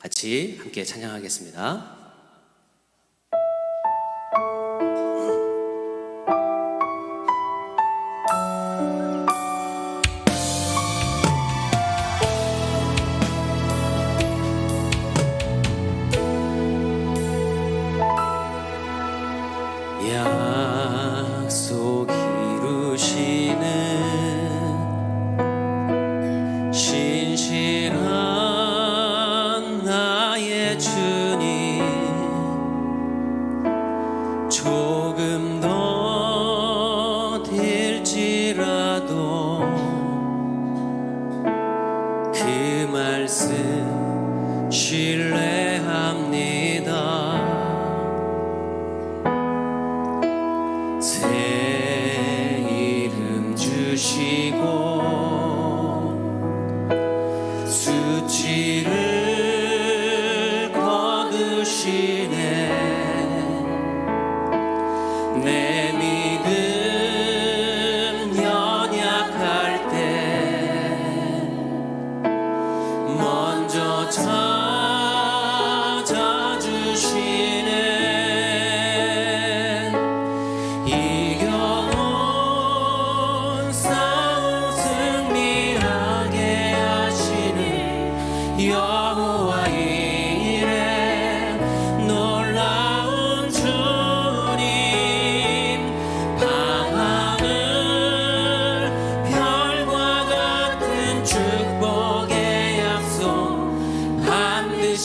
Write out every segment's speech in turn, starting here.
같이 함께 찬양하겠습니다. 조금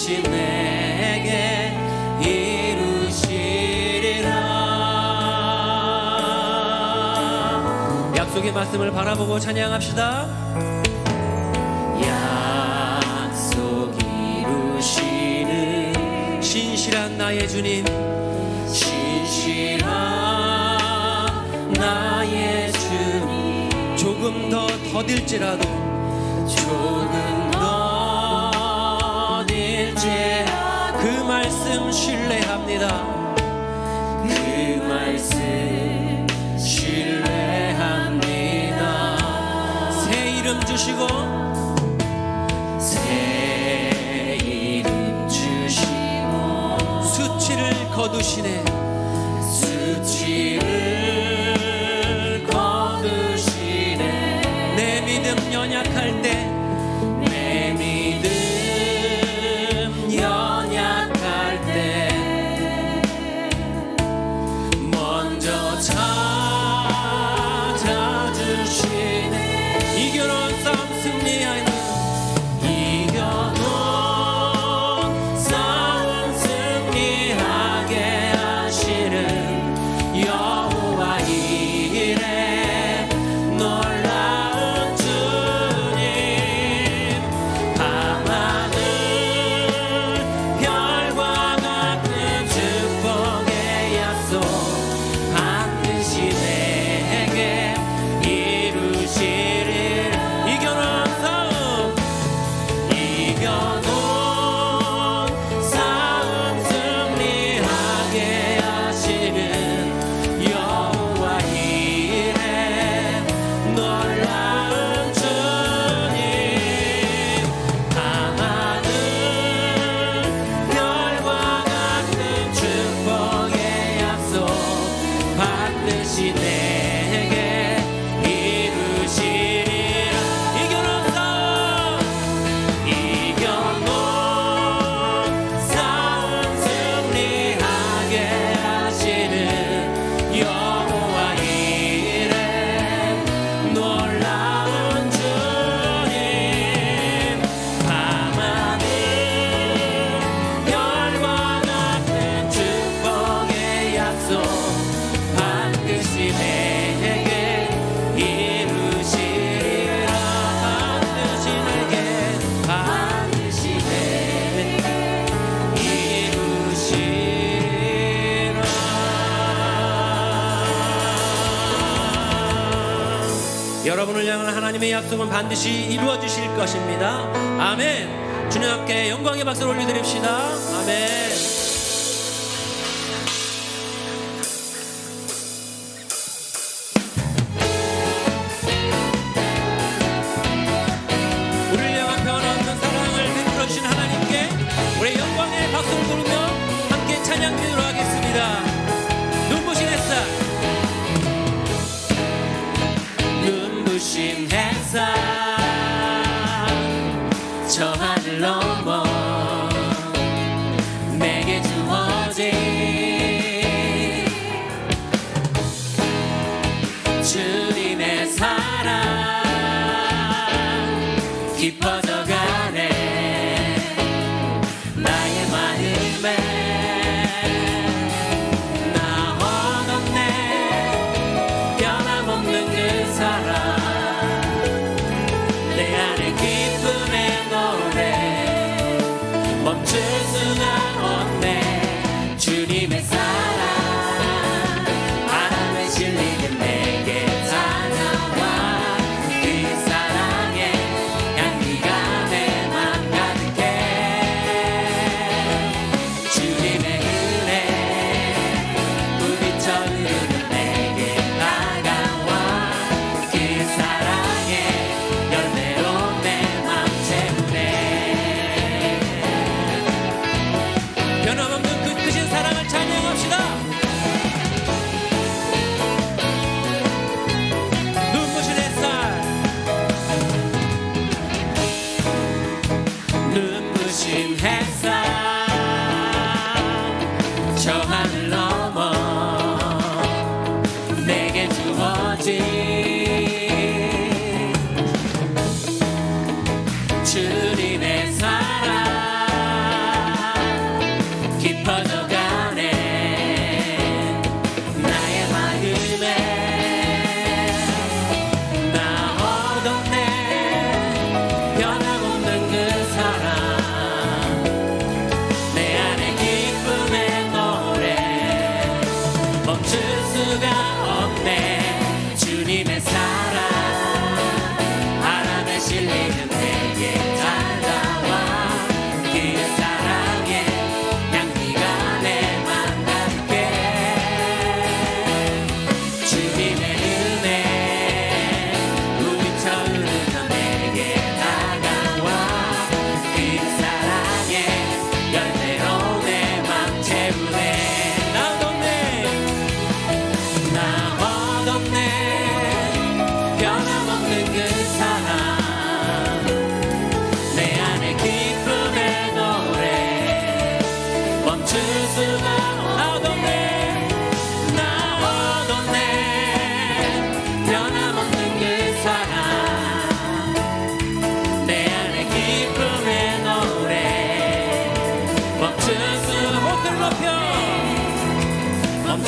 뜻이 내게 이루시리라. 약속의 말씀을 바라보고 찬양합시다. 약속 이루시는 신실한 나의 주님 신실한 나의 주님. 조금 더 더딜지라도 아버지의 그 말씀 신뢰합니다. 그 말씀 신뢰합니다. 새 이름 주시고 새 이름 주시고 수치를 거두시네. 여러분을 향한 하나님의 약속은 반드시 이루어 주실 것입니다. 아멘. 주님 함께 영광의 박수를 올려드립시다. 아멘. 햇살 저 하늘 I'm chasing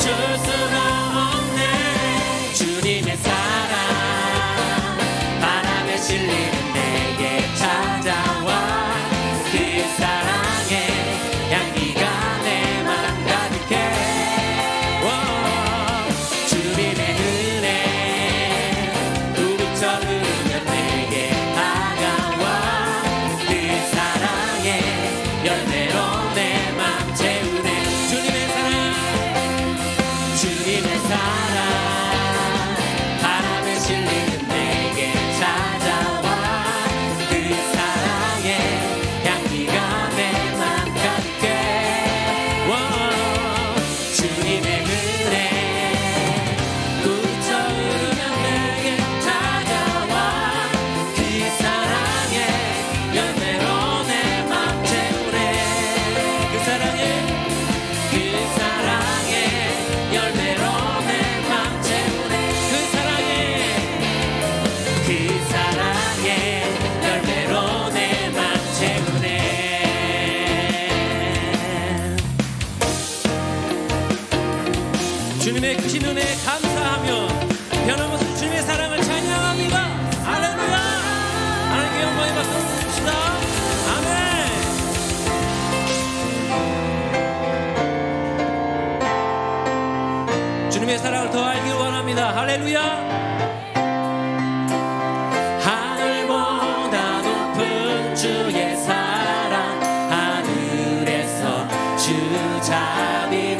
Jesus. 주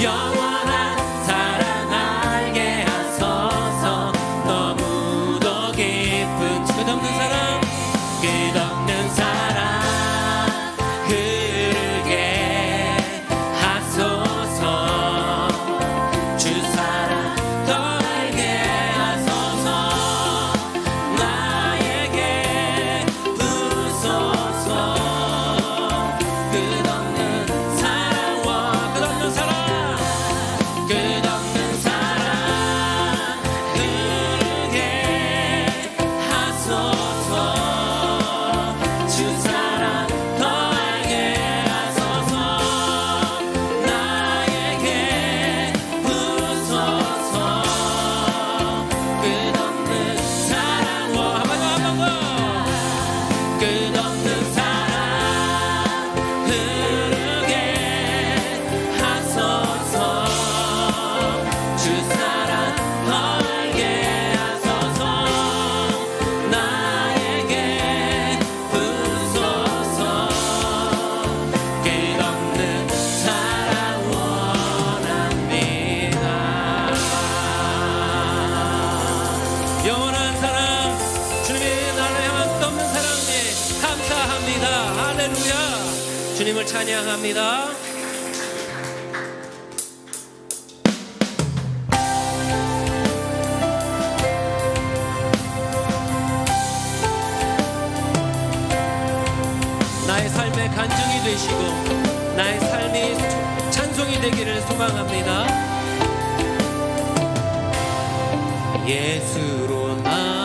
young. 되기를 소망합니다. 예수로 나